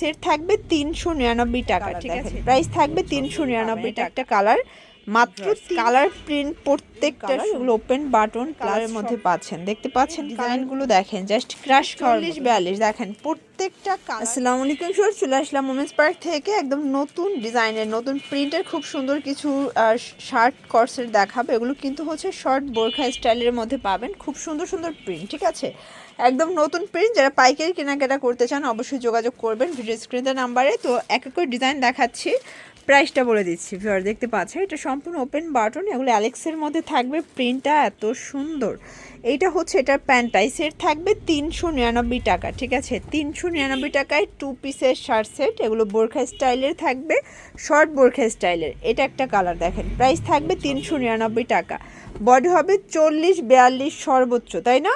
Set থাকবে তিনশো নিরানব্বই টাকা ঠিক আছে? প্রাইস থাকবে তিনশো নিরানব্বই টাকা। একটা কালার মাত্র কালার প্রিন্ট প্রত্যেকটা ওপেন বাটন কালারের মধ্যে পাচ্ছেন। দেখতে পাচ্ছেন ডিজাইনগুলো দেখেন। জাস্ট ক্রাশ চল্লিশ বিয়াল্লিশ দেখেন প্রত্যেকটা আসসালামু আলাইকুম স্যার চলে আসলাম মোমেন্স পার্ক থেকে। একদম নতুন ডিজাইনের নতুন প্রিন্টের খুব সুন্দর কিছু শার্ট কর্সের দেখাবে। এগুলো কিন্তু হচ্ছে শর্ট বোরখা স্টাইলের মধ্যে পাবেন। খুব সুন্দর সুন্দর প্রিন্ট ঠিক আছে? একদম নতুন প্রিন্ট যারা পাইকারি কেনাকাটা করতে চান, অবশ্যই যোগাযোগ করবেন ভিডিও স্ক্রিনের নাম্বারে তো এক এক ডিজাইন দেখাচ্ছি প্রাইসটা বলে দিচ্ছি ভিউয়ার দেখতে পাচ্ছেন। এটা সম্পূর্ণ ওপেন বাটন এগুলো অ্যালেক্সের মধ্যে থাকবে। প্রিন্টটা এত সুন্দর। এইটা হচ্ছে এটার প্যান্টাই সেট থাকবে তিনশো নিরানব্বই টাকা, ঠিক আছে? তিনশো নিরানব্বই টাকায় টু পিসের শার্ট সেট এগুলো বোরখা স্টাইলের থাকবে শর্ট বোরখা স্টাইলের। এটা একটা কালার দেখেন প্রাইস থাকবে তিনশো নিরানব্বই টাকা। বডি হবে চল্লিশ বিয়াল্লিশ সর্বোচ্চ, তাই না?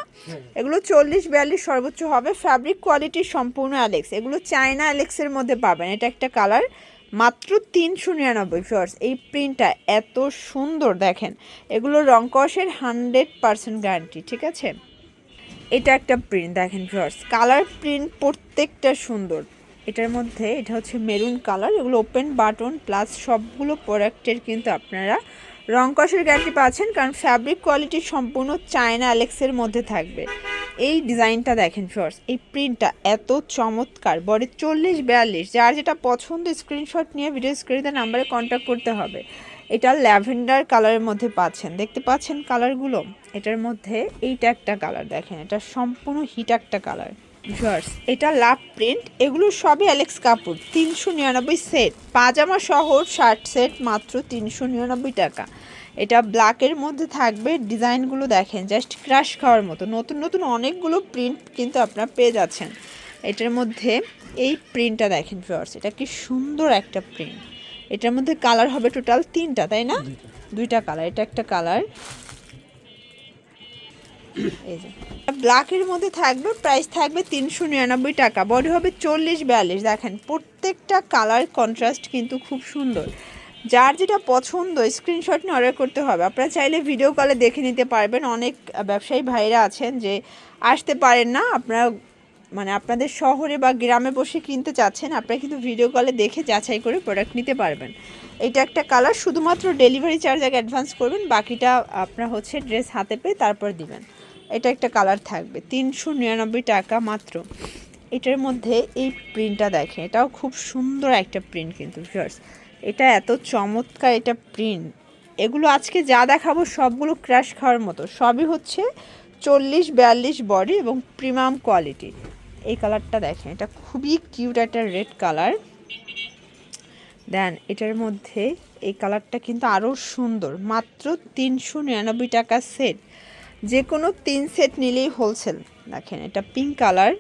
এগুলো চল্লিশ বিয়াল্লিশ সর্বোচ্চ হবে। ফ্যাব্রিক কোয়ালিটি সম্পূর্ণ অ্যালেক্স এগুলো চায়না অ্যালেক্সের মধ্যে পাবেন। এটা একটা কালার মাত্র তিনশো নিরানব্বই ফিওর্স এই প্রিন্টটা এত সুন্দর, দেখেন। এগুলো রংকসের হান্ড্রেড পারসেন্ট গ্যারান্টি ঠিক আছে? এটা একটা প্রিন্ট দেখেন ফিওর্স কালার প্রিন্ট প্রত্যেকটা সুন্দর। এটার মধ্যে, এটা হচ্ছে মেরুন কালার এগুলো ওপেন বাটন প্লাস সবগুলো প্রোডাক্টের কিন্তু আপনারা রং কষের গ্যারান্টি পাচ্ছেন, কারণ ফ্যাব্রিক কোয়ালিটি সম্পূর্ণ চায়না অ্যালেক্সের মধ্যে থাকবে। এই ডিজাইনটা দেখেন ফিওর্স এই প্রিন্টটা এত চমৎকার, বডি চল্লিশ বিয়াল্লিশ, যার যেটা পছন্দ স্ক্রিনশট নিয়ে ভিডিও স্ক্রিনে নাম্বারে কন্ট্যাক্ট করতে হবে। এটা ল্যাভেন্ডার কালারের মধ্যে পাচ্ছেন, দেখতে পাচ্ছেন কালারগুলো এটার মধ্যে এইটা একটা কালার দেখেন, এটা সম্পূর্ণ হিট একটা কালার ভিউয়ার্স এটা লাভ প্রিন্ট এগুলো সবই অ্যালেক্স কাপড় তিনশো নিরানব্বই সেট পাজামা সহ শার্ট সেট মাত্র তিনশো নিরানব্বই টাকা। এটা ব্ল্যাকের মধ্যে থাকবে। ডিজাইনগুলো দেখেন জাস্ট ক্রাশ খাওয়ার মতো। নতুন নতুন অনেকগুলো প্রিন্ট কিন্তু আপনারা পেয়ে যাচ্ছেন। এটার মধ্যে এই প্রিন্টটা দেখেন ভিউয়ার্স এটা কি সুন্দর একটা প্রিন্ট এটার মধ্যে কালার হবে টোটাল তিনটা তাই না? দুইটা। কালার এটা একটা কালার ব্ল্যাকের মধ্যে থাকবে প্রাইস থাকবে তিনশো নিরানব্বই টাকা। বডি হবে চল্লিশ বিয়াল্লিশ। দেখেন, প্রত্যেকটা কালার কন্ট্রাস্ট কিন্তু খুব সুন্দর। যার যেটা পছন্দ স্ক্রিনশট নিয়ে অর্ডার করতে হবে। আপনারা চাইলে ভিডিও কলে দেখে নিতে পারবেন। অনেক ব্যবসায়ী ভাইরা আছেন যে আসতে পারেন না। আপনারা মানে আপনাদের শহরে বা গ্রামে বসে কিনতে চাচ্ছেন, আপনারা কিন্তু ভিডিও কলে দেখে যাচাই করে প্রোডাক্ট নিতে পারবেন। এটা একটা কালার শুধুমাত্র ডেলিভারি চার্জ আগে অ্যাডভান্স করবেন। বাকিটা আপনার হচ্ছে ড্রেস হাতে পেয়ে তারপর দিবেন। এটা একটা কালার থাকবে, তিনশো নিরানব্বই টাকা মাত্র। এটার মধ্যে এই প্রিন্টটা দেখেন, এটাও খুব সুন্দর একটা প্রিন্ট কিন্তু ভিউয়ার্স এটা এত চমৎকার এটা প্রিন্ট। এগুলো আজকে যা দেখাবো সবগুলো ক্র্যাশ খাওয়ার মতো। সবই হচ্ছে চল্লিশ বিয়াল্লিশ বডি এবং প্রিমিয়াম কোয়ালিটি এই কালারটা দেখেন, এটা খুবই কিউট একটা রেড কালার দেন এটার মধ্যে এই কালারটা কিন্তু আরও সুন্দর, মাত্র তিনশো নিরানব্বই টাকা সেট যে কোনো তিন সেট নিলেই হোলসেল। দেখেন, এটা পিঙ্ক কালার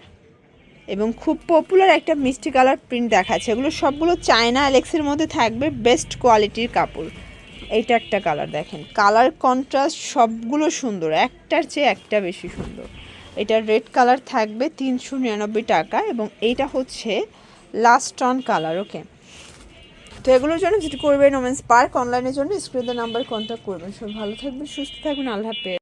এবং খুব পপুলার একটা মিষ্টি কালার প্রিন্ট দেখাচ্ছে এগুলো সবগুলো চায়না অ্যালেক্সের মধ্যে থাকবে বেস্ট কোয়ালিটির কাপড়। এইটা একটা কালার দেখেন। কালার কন্ট্রাস্ট সবগুলো সুন্দর। একটার চেয়ে একটা বেশি সুন্দর। এটা রেড কালার থাকবে তিনশো নিরানব্বই টাকা এবং এইটা হচ্ছে লাস্ট অন কালার ওকে তো এগুলোর জন্য যেটি করবেন ওমেন্স পার্ক অনলাইনের জন্য স্ক্রিনের নাম্বার কন্ট্যাক্ট করবেন। সব ভালো থাকবেন, সুস্থ থাকবেন। আল্লাহ হাফেজ।